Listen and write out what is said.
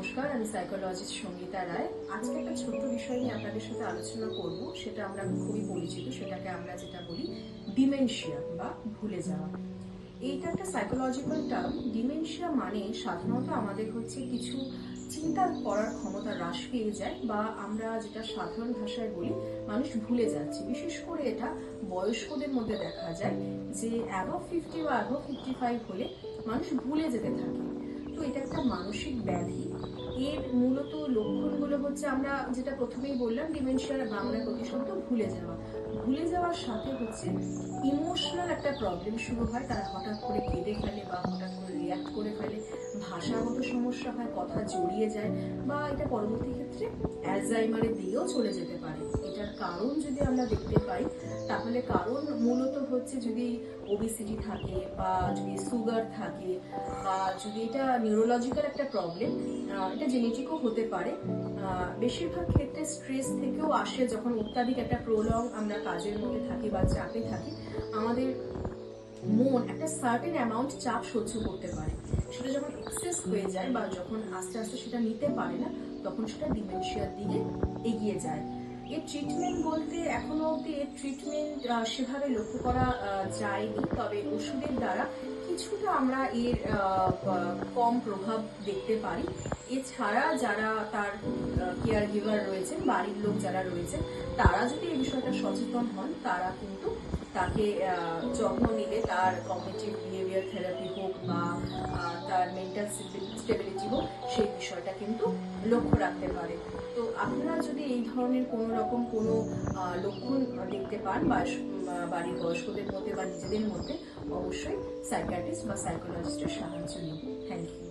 নমস্কার, আমি সাইকোলজিস্ট সঙ্গীতা রায়। আজকে একটা ছোট্ট বিষয় নিয়ে আপনাদের সাথে আলোচনা করব। সেটা আমরা খুবই পরিচিত, সেটাকে আমরা যেটা বলি ডিমেনশিয়া বা ভুলে যাওয়া। এইটা একটা সাইকোলজিক্যাল টার্ম ডিমেনশিয়া মানে সাধারণত আমাদের হচ্ছে কিছু চিন্তা করার ক্ষমতা হ্রাস পেয়ে যায় বা আমরা যেটা সাধারণ ভাষায় বলি, মানুষ ভুলে যাচ্ছে। বিশেষ করে এটা বয়স্কদের মধ্যে দেখা যায় যে অ্যাবভ ফিফটি বা অ্যাবভ ফিফটি ফাইভ হলে মানুষ ভুলে যেতে থাকে। তো এটা একটা মানসিক এর মূলত লক্ষণগুলো হচ্ছে আমরা যেটা প্রথমেই বললাম ডিমেনশিয়ার বাংলা প্রতিশব্দ ভুলে যাওয়া। ভুলে যাওয়ার সাথে হচ্ছে ইমোশনাল একটা প্রবলেম শুরু হয়, তারা হঠাৎ করে ভাষাগত সমস্যা হয়, কথা জড়িয়ে যায় বা এটা পরবর্তী ক্ষেত্রে অ্যালজাইমারের দিকেও চলে যেতে পারে। এটার কারণ যদি আমরা দেখতে পাই, তাহলে কারণ মূলত হচ্ছে যদি ওবিসিটি থাকে বা যদি সুগার থাকে বা যদি এটা নিউরোলজিক্যাল একটা প্রবলেম এটা জেনেটিকও হতে পারে। বেশিরভাগ ক্ষেত্রে স্ট্রেস থেকেও আসে যখন অত্যাধিক একটা প্রলং আমরা কাজের মধ্যে থাকি বা চাপে থাকি, আমাদের মন একটা সার্টেন অ্যামাউন্ট চাপ সহ্য করতে পারে। সেটা যখন এক্সেস হয়ে যায় বা যখন আস্তে আস্তে সেটা নিতে পারে না, তখন সেটা ডিমেনশিয়ার দিকে এগিয়ে যায়। এর ট্রিটমেন্ট বলতে এখনও অবধি এর ট্রিটমেন্ট সেভাবে লক্ষ্য করা যায়নি। তবে ওষুধের দ্বারা কিছুটা আমরা এর কম প্রভাব দেখতে পারি। এছাড়া যারা তার কেয়ার গিভার রয়েছেন, বাড়ির লোক যারা রয়েছেন, তারা যদি এই বিষয়টা সচেতন হন, তারা কিন্তু তাকে যত্ন নিলে তার কমিটিভ বিহেভিয়ার থেরাপি তার মেন্টাল স্টেবিলিটি হোক, সেই বিষয়টা কিন্তু লক্ষ্য রাখতে পারে। তো আপনারা যদি এই ধরনের কোনো রকম কোনো লক্ষণ দেখতে পান বা বাড়ির বয়স্কদের মধ্যে বা নিজেদের মধ্যে, অবশ্যই সাইকিয়াট্রিস্ট বা সাইকোলজিস্টের সাহায্য নেবেন থ্যাংক ইউ